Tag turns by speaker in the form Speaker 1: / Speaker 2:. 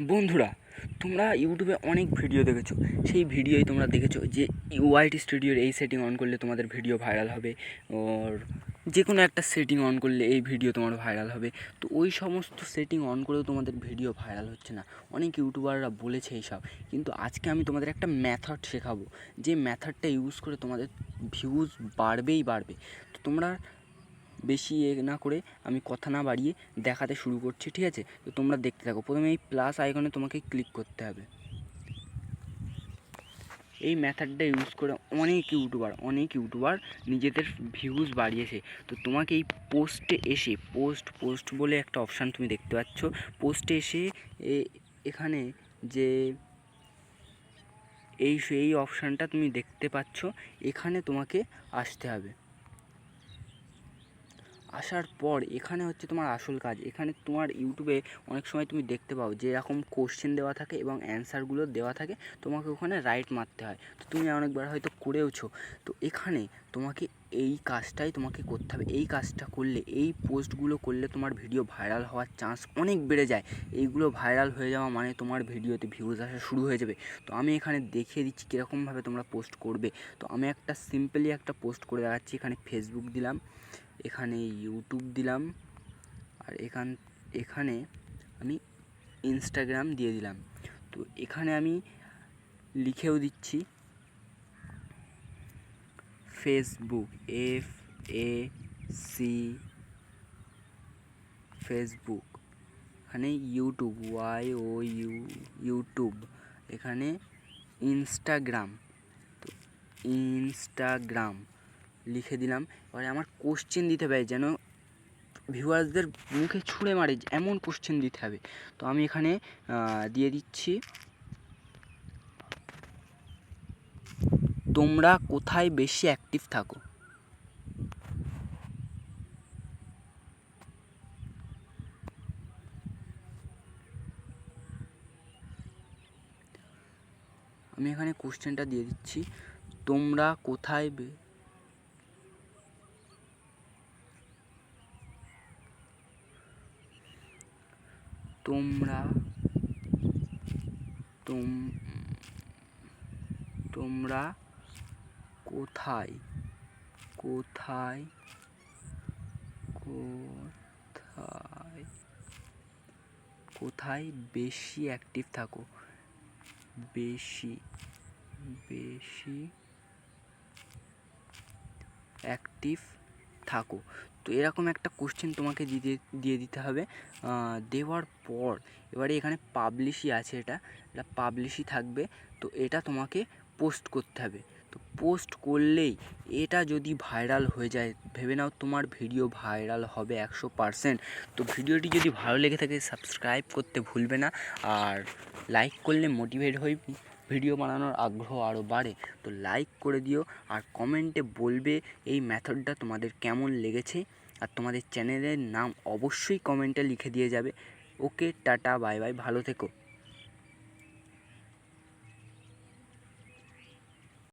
Speaker 1: বন্ধুরা, তোমরা ইউটিউবে অনেক ভিডিও দেখেছ। সেই ভিডিওই তোমরা দেখেছ যে ওয়াইটি স্টুডিওর এই সেটিং অন করলে তোমাদের ভিডিও ভাইরাল হবে ওর যে কোনো একটা সেটিং অন করলে এই ভিডিও তোমার ভাইরাল হবে। তো ওই সমস্ত সেটিং অন করেও তোমাদের ভিডিও ভাইরাল হচ্ছে না। অনেক ইউটিউবাররা বলেছে এইসব। কিন্তু আজকে আমি তোমাদের একটা ম্যাথড শেখাবো। যে ম্যাথডটা ইউজ করে তোমাদের ভিউজ বাড়বেই বাড়বে। তো তোমরা বেশি এ না করে আমি কথা না বাড়িয়ে দেখাতে শুরু করছি, ঠিক আছে? তো তোমরা দেখতে থাকো। প্রথমে এই প্লাস আইকনে তোমাকে ক্লিক করতে হবে। এই মেথডটা ইউজ করে অনেক ইউটিউবার অনেক ইউটিউবার নিজেদের ভিউজ বাড়িয়েছে। তো তোমাকে এই পোস্টে এসে পোস্ট পোস্ট বলে একটা অপশান তুমি দেখতে পাচ্ছ। পোস্টে এসে এখানে যে এই এই অপশানটা তুমি দেখতে পাচ্ছ। এখানে তোমাকে আসতে হবে। আসার পর এখানে হচ্ছে তোমার আসল কাজ। এখানে তোমার ইউটিউবে অনেক সময় তুমি দেখতে পাও যে এরকম কোশ্চেন দেওয়া থাকে এবং অ্যান্সারগুলো দেওয়া থাকে, তোমাকে ওখানে রাইট মারতে হয়। তো তুমি অনেকবার হয়তো করেওছো। তো এখানে তোমাকে এই কাজটাই তোমাকে করতে হবে। এই কাজটা করলে, এই পোস্টগুলো করলে তোমার ভিডিও ভাইরাল হওয়ার চান্স অনেক বেড়ে যায়। এইগুলো ভাইরাল হয়ে যাওয়া মানে তোমার ভিডিওতে ভিউজ আসা শুরু হয়ে যাবে। তো আমি এখানে দেখিয়ে দিচ্ছি কীরকমভাবে তোমরা পোস্ট করবে। তো আমি একটা সিম্পলি একটা পোস্ট করে দেখাচ্ছি। এখানে ফেসবুক দিলাম। এখানে ইউটিউব দিলাম। আর এখান, এখানে আমি ইনস্টাগ্রাম দিয়ে দিলাম। তো এখানে আমি লিখেও দিচ্ছি Facebook F A C Facebook এখানে YouTube Y O U YouTube এখানে ইনস্টাগ্রাম তো ইনস্টাগ্রাম লিখে দিলাম। এবারে আমার কোশ্চেন দিতে হবে যেন ভিউয়ার্সদের মুখে ছুঁড়ে মারে এমন কোশ্চেন দিতে হবে। তো আমি এখানে দিয়ে দিচ্ছি। তোমরা কোথায় বেশি অ্যাক্টিভ থাকো? আমি এখানে কোশ্চেনটা দিয়ে দিচ্ছি। তোমরা কোথায় তোমরা তোম তোমরা কোথায় কোথায় কোথায় কোথায় বেশি অ্যাক্টিভ থাকো? বেশি বেশি অ্যাক্টিভ থাকো। তো এরকম একটা কোশ্চেন তোমাকে দিতে, দিয়ে দিতে হবে। দেওয়ার পর এবারে এখানে পাবলিশই আছে এটা। এটা পাবলিশই থাকবে। তো এটা তোমাকে পোস্ট করতে হবে। তো পোস্ট করলেই এটা যদি ভাইরাল হয়ে যায়, ভেবে নাও তোমার ভিডিও ভাইরাল হবে একশো পারসেন্ট তো ভিডিওটি যদি ভালো লেগে থাকে সাবস্ক্রাইব করতে ভুলবে না। আর লাইক করলে মোটিভেট হই ভিডিও বানানোর আগ্রহ আরও বাড়ে, তো লাইক করে দিও আর কমেন্টে বলবে এই মেথডটা তোমাদের কেমন লেগেছে। আর তোমাদের চ্যানেলের নাম অবশ্যই কমেন্টে লিখে দিয়ে যাবে। ওকে টাটা বাই বাই ভালো থেকো।